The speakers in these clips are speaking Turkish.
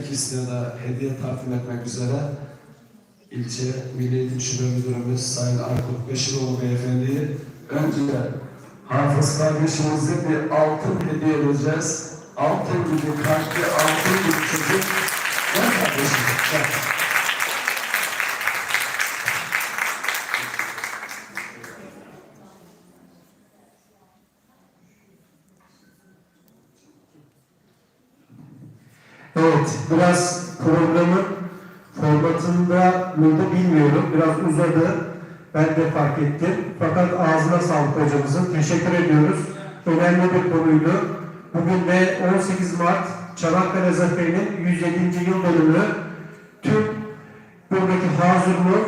ikisine de hediye takdim etmek üzere ilçe Milli Eğitim Şube Müdürümüz Sayın Aykut Beşiroğlu Beyefendi'yi önce Hafız kardeşimize bir altın hediye edeceğiz. Altın gibi kalpli, altın gibi çocuk. Evet, biraz programın formatında mıydı bilmiyorum. Biraz uzadı. Ben de fark ettim. Fakat ağzına sağlık hocamızın. Teşekkür ediyoruz. Önemli bir konuydu. Bugün de 18 Mart Çanakkale Zaferi'nin 107. yıl dönümü. Tüm buradaki hazırlığı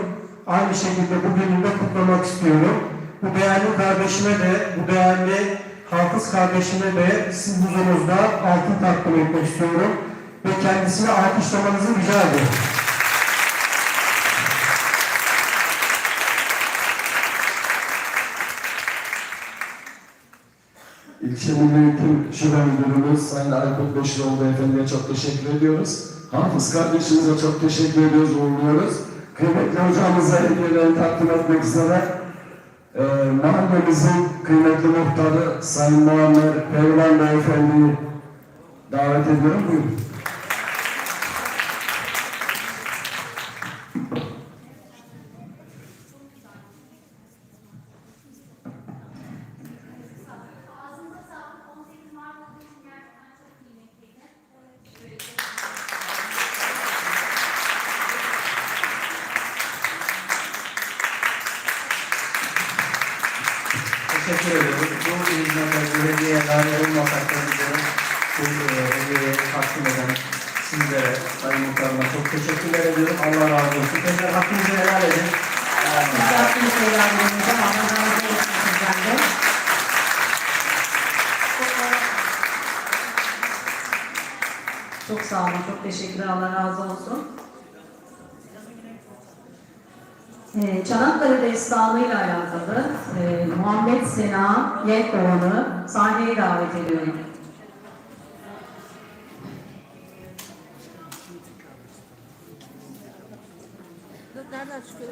aynı şekilde bugünü de kutlamak istiyorum. Bu değerli kardeşime de, bu değerli hafız kardeşime de sizin huzurunuzda altın takdim etmek istiyorum ve kendisine alkışlamanızı rica ediyorum. İlçe Milli Eğitim Şube Müdürümüz Sayın Aykut Beşiroğlu Beyefendi'ye çok teşekkür ediyoruz. Hafız kardeşimize çok teşekkür ediyoruz, uğurluyoruz. Kıymetli hocamıza hediyelerini takdim etmek üzere e, mahallemizin kıymetli muhtarı Sayın Muammer Pehlivan Beyefendi'yi davet ediyorum. Buyurun. Teşekkür ediyoruz. Bu hizmete belediye dahil olmasak da biliyorum. Bu e, hediyeyi takdim eden sizlere, Sayın Muhtarıma çok teşekkürler ediyorum. Allah razı olsun. Tekrar hakkınızı helal edin. Biz yaptığımız şeyler bulunca Allah razı olsun sizden de. Çok sağ olun, çok teşekkürler, Allah razı olsun. Ee, Çanakkale Destanı ile alakalı e, Muhammed Sena Yekovan'ı sahneye davet ediyorum. Nereden çıkıyor?